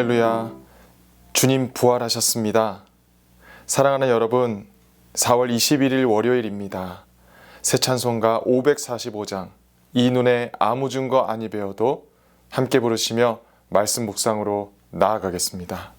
할렐루야. 주님 부활하셨습니다. 사랑하는 여러분, 4월 21일 월요일입니다. 새 찬송가 545장, 이 눈에 아무 증거 아니 배워도 함께 부르시며 말씀 묵상으로 나아가겠습니다.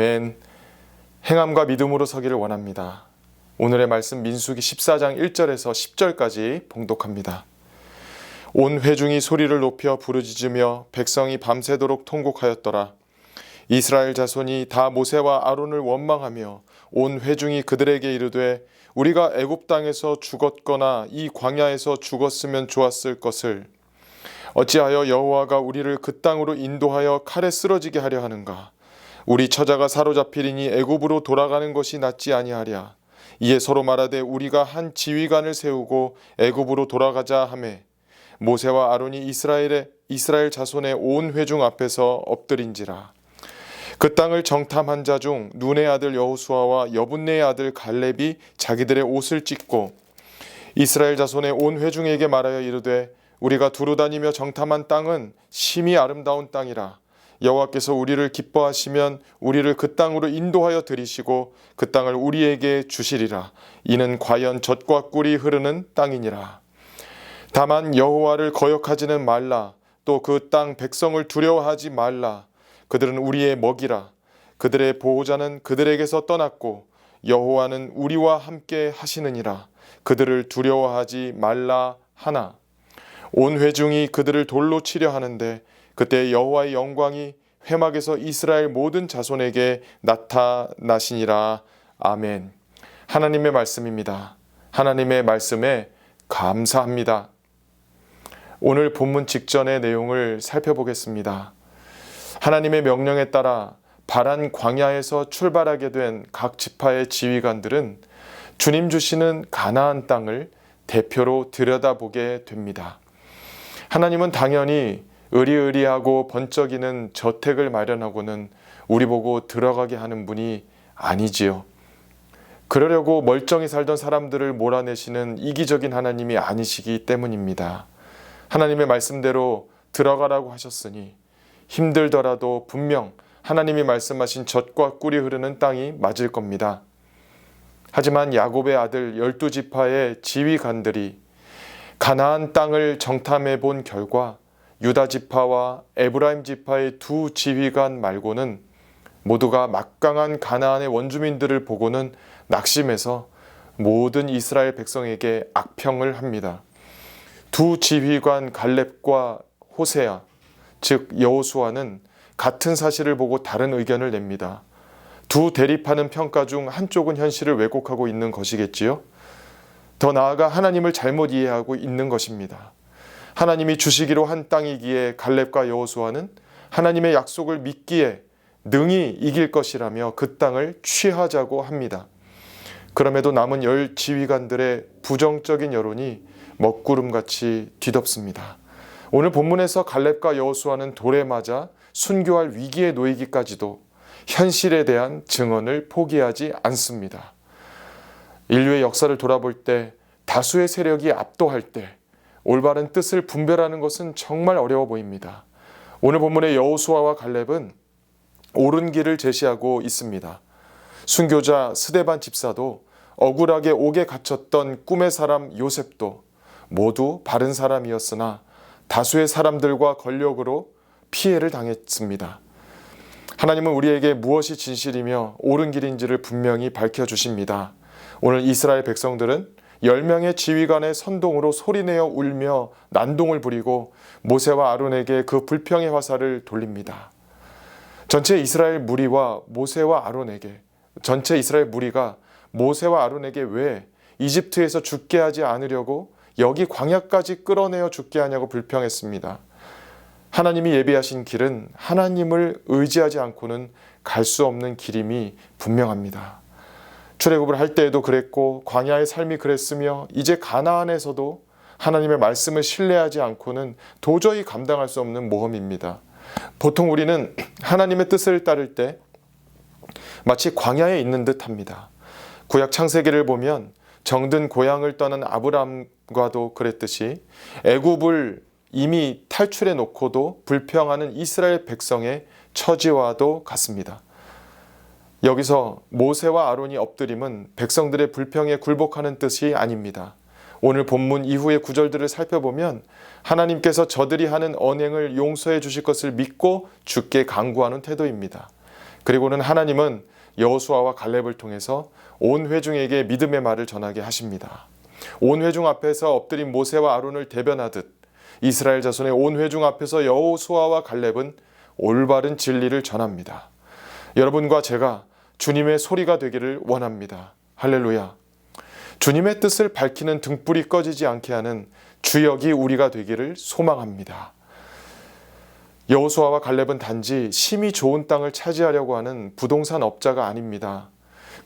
아멘. 행함과 믿음으로 서기를 원합니다. 오늘의 말씀 민수기 14장 1절에서 10절까지 봉독합니다. 온 회중이 소리를 높여 부르짖으며 백성이 밤새도록 통곡하였더라. 이스라엘 자손이 다 모세와 아론을 원망하며 온 회중이 그들에게 이르되 우리가 애굽 땅에서 죽었거나 이 광야에서 죽었으면 좋았을 것을 어찌하여 여호와가 우리를 그 땅으로 인도하여 칼에 쓰러지게 하려 하는가 우리 처자가 사로잡히리니 애굽으로 돌아가는 것이 낫지 아니하랴. 이에 서로 말하되 우리가 한 지휘관을 세우고 애굽으로 돌아가자 하매 모세와 아론이 이스라엘의 이스라엘 자손의 온 회중 앞에서 엎드린지라. 그 땅을 정탐한 자 중 눈의 아들 여호수아와 여분네의 아들 갈렙이 자기들의 옷을 찢고 이스라엘 자손의 온 회중에게 말하여 이르되 우리가 두루 다니며 정탐한 땅은 심히 아름다운 땅이라 여호와께서 우리를 기뻐하시면 우리를 그 땅으로 인도하여 들이시고 그 땅을 우리에게 주시리라. 이는 과연 젖과 꿀이 흐르는 땅이니라. 다만 여호와를 거역하지는 말라. 또 그 땅 백성을 두려워하지 말라. 그들은 우리의 먹이라. 그들의 보호자는 그들에게서 떠났고 여호와는 우리와 함께 하시느니라. 그들을 두려워하지 말라 하나. 온 회중이 그들을 돌로 치려 하는데 그때 여호와의 영광이 회막에서 이스라엘 모든 자손에게 나타나시니라. 아멘. 하나님의 말씀입니다. 하나님의 말씀에 감사합니다. 오늘 본문 직전의 내용을 살펴보겠습니다. 하나님의 명령에 따라 바란 광야에서 출발하게 된 각 지파의 지휘관들은 주님 주시는 가나안 땅을 대표로 들여다보게 됩니다. 하나님은 당연히 의리의리하고 번쩍이는 저택을 마련하고는 우리 보고 들어가게 하는 분이 아니지요. 그러려고 멀쩡히 살던 사람들을 몰아내시는 이기적인 하나님이 아니시기 때문입니다. 하나님의 말씀대로 들어가라고 하셨으니 힘들더라도 분명 하나님이 말씀하신 젖과 꿀이 흐르는 땅이 맞을 겁니다. 하지만 야곱의 아들 열두 지파의 지휘관들이 가나안 땅을 정탐해 본 결과 유다 지파와 에브라임 지파의 두 지휘관 말고는 모두가 막강한 가나안의 원주민들을 보고는 낙심해서 모든 이스라엘 백성에게 악평을 합니다. 두 지휘관 갈렙과 호세아, 즉 여호수아는 같은 사실을 보고 다른 의견을 냅니다. 두 대립하는 평가 중 한쪽은 현실을 왜곡하고 있는 것이겠지요. 더 나아가 하나님을 잘못 이해하고 있는 것입니다. 하나님이 주시기로 한 땅이기에 갈렙과 여호수아는 하나님의 약속을 믿기에 능히 이길 것이라며 그 땅을 취하자고 합니다. 그럼에도 남은 열 지휘관들의 부정적인 여론이 먹구름같이 뒤덮습니다. 오늘 본문에서 갈렙과 여호수아는 돌에 맞아 순교할 위기에 놓이기까지도 현실에 대한 증언을 포기하지 않습니다. 인류의 역사를 돌아볼 때 다수의 세력이 압도할 때 올바른 뜻을 분별하는 것은 정말 어려워 보입니다. 오늘 본문의 여호수아와 갈렙은 옳은 길을 제시하고 있습니다. 순교자 스데반 집사도 억울하게 옥에 갇혔던 꿈의 사람 요셉도 모두 바른 사람이었으나 다수의 사람들과 권력으로 피해를 당했습니다. 하나님은 우리에게 무엇이 진실이며 옳은 길인지를 분명히 밝혀 주십니다. 오늘 이스라엘 백성들은 10명의 지휘관의 선동으로 소리내어 울며 난동을 부리고 모세와 아론에게 그 불평의 화살을 돌립니다. 전체 이스라엘 무리와 모세와 아론에게 전체 이스라엘 무리가 모세와 아론에게 왜 이집트에서 죽게 하지 않으려고 여기 광야까지 끌어내어 죽게 하냐고 불평했습니다. 하나님이 예비하신 길은 하나님을 의지하지 않고는 갈 수 없는 길임이 분명합니다. 출애굽을 할 때에도 그랬고 광야의 삶이 그랬으며 이제 가나안에서도 하나님의 말씀을 신뢰하지 않고는 도저히 감당할 수 없는 모험입니다. 보통 우리는 하나님의 뜻을 따를 때 마치 광야에 있는 듯 합니다. 구약 창세기를 보면 정든 고향을 떠난 아브람과도 그랬듯이 애굽을 이미 탈출해 놓고도 불평하는 이스라엘 백성의 처지와도 같습니다. 여기서 모세와 아론이 엎드림은 백성들의 불평에 굴복하는 뜻이 아닙니다. 오늘 본문 이후의 구절들을 살펴보면 하나님께서 저들이 하는 언행을 용서해 주실 것을 믿고 죽게 강구하는 태도입니다. 그리고는 하나님은 여호수아와 갈렙을 통해서 온 회중에게 믿음의 말을 전하게 하십니다. 온 회중 앞에서 엎드린 모세와 아론을 대변하듯 이스라엘 자손의 온 회중 앞에서 여호수아와 갈렙은 올바른 진리를 전합니다. 여러분과 제가 주님의 소리가 되기를 원합니다. 할렐루야. 주님의 뜻을 밝히는 등불이 꺼지지 않게 하는 주역이 우리가 되기를 소망합니다. 여호수아와 갈렙은 단지 심이 좋은 땅을 차지하려고 하는 부동산 업자가 아닙니다.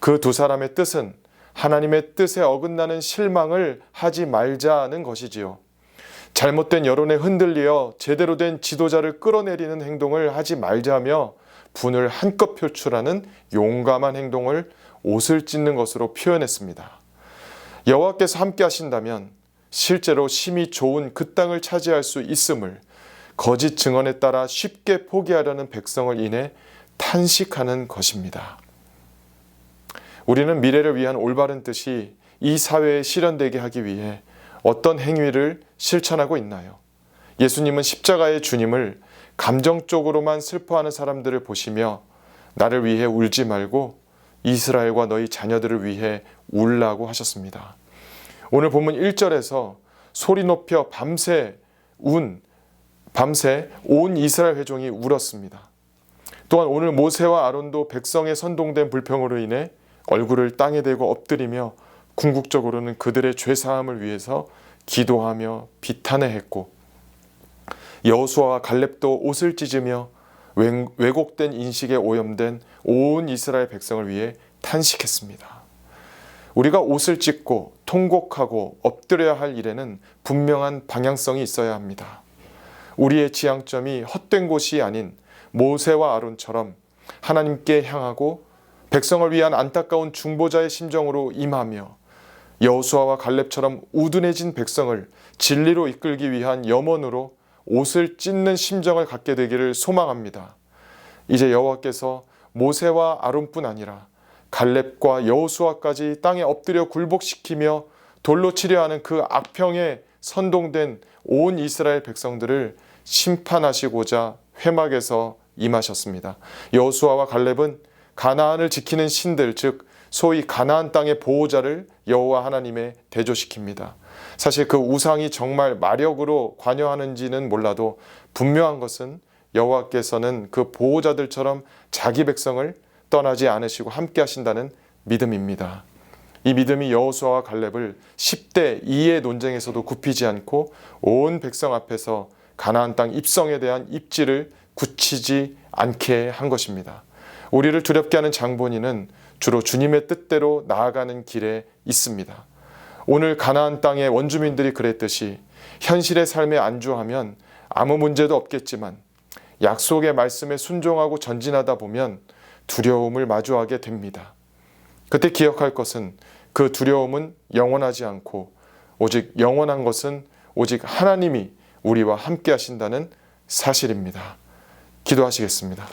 그 두 사람의 뜻은 하나님의 뜻에 어긋나는 실망을 하지 말자는 것이지요. 잘못된 여론에 흔들리어 제대로 된 지도자를 끌어내리는 행동을 하지 말자며 분을 한껏 표출하는 용감한 행동을 옷을 찢는 것으로 표현했습니다. 여호와께서 함께 하신다면 실제로 심이 좋은 그 땅을 차지할 수 있음을 거짓 증언에 따라 쉽게 포기하려는 백성을 인해 탄식하는 것입니다. 우리는 미래를 위한 올바른 뜻이 이 사회에 실현되게 하기 위해 어떤 행위를 실천하고 있나요? 예수님은 십자가의 주님을 감정적으로만 슬퍼하는 사람들을 보시며 나를 위해 울지 말고 이스라엘과 너희 자녀들을 위해 울라고 하셨습니다. 오늘 본문 1절에서 소리 높여 밤새 운 밤새 온 이스라엘 회종이 울었습니다. 또한 오늘 모세와 아론도 백성의 선동된 불평으로 인해 얼굴을 땅에 대고 엎드리며 궁극적으로는 그들의 죄 사함을 위해서 기도하며 비탄해 했고 여호수아와 갈렙도 옷을 찢으며 왜곡된 인식에 오염된 온 이스라엘 백성을 위해 탄식했습니다. 우리가 옷을 찢고 통곡하고 엎드려야 할 일에는 분명한 방향성이 있어야 합니다. 우리의 지향점이 헛된 곳이 아닌 모세와 아론처럼 하나님께 향하고 백성을 위한 안타까운 중보자의 심정으로 임하며 여호수아와 갈렙처럼 우둔해진 백성을 진리로 이끌기 위한 염원으로 옷을 찢는 심정을 갖게 되기를 소망합니다. 이제 여호와께서 모세와 아론뿐 아니라 갈렙과 여호수아까지 땅에 엎드려 굴복시키며 돌로 치려 하는 그 악평에 선동된 온 이스라엘 백성들을 심판하시고자 회막에서 임하셨습니다. 여호수아와 갈렙은 가나안을 지키는 신들 즉 소위 가나안 땅의 보호자를 여호와 하나님에 대조시킵니다. 사실 그 우상이 정말 마력으로 관여하는지는 몰라도 분명한 것은 여호와께서는 그 보호자들처럼 자기 백성을 떠나지 않으시고 함께 하신다는 믿음입니다. 이 믿음이 여호수아와 갈렙을 10대 2의 논쟁에서도 굽히지 않고 온 백성 앞에서 가나안 땅 입성에 대한 입지를 굳히지 않게 한 것입니다. 우리를 두렵게 하는 장본인은 주로 주님의 뜻대로 나아가는 길에 있습니다. 오늘 가나안 땅의 원주민들이 그랬듯이 현실의 삶에 안주하면 아무 문제도 없겠지만 약속의 말씀에 순종하고 전진하다 보면 두려움을 마주하게 됩니다. 그때 기억할 것은 그 두려움은 영원하지 않고 오직 영원한 것은 오직 하나님이 우리와 함께 하신다는 사실입니다. 기도하시겠습니다.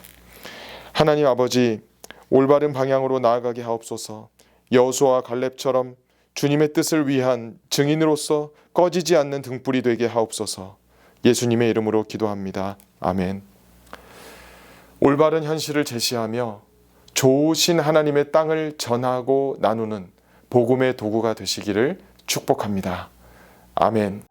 하나님 아버지 올바른 방향으로 나아가게 하옵소서. 여호수아와 갈렙처럼 주님의 뜻을 위한 증인으로서 꺼지지 않는 등불이 되게 하옵소서. 예수님의 이름으로 기도합니다. 아멘. 올바른 현실을 제시하며 좋으신 하나님의 땅을 전하고 나누는 복음의 도구가 되시기를 축복합니다. 아멘.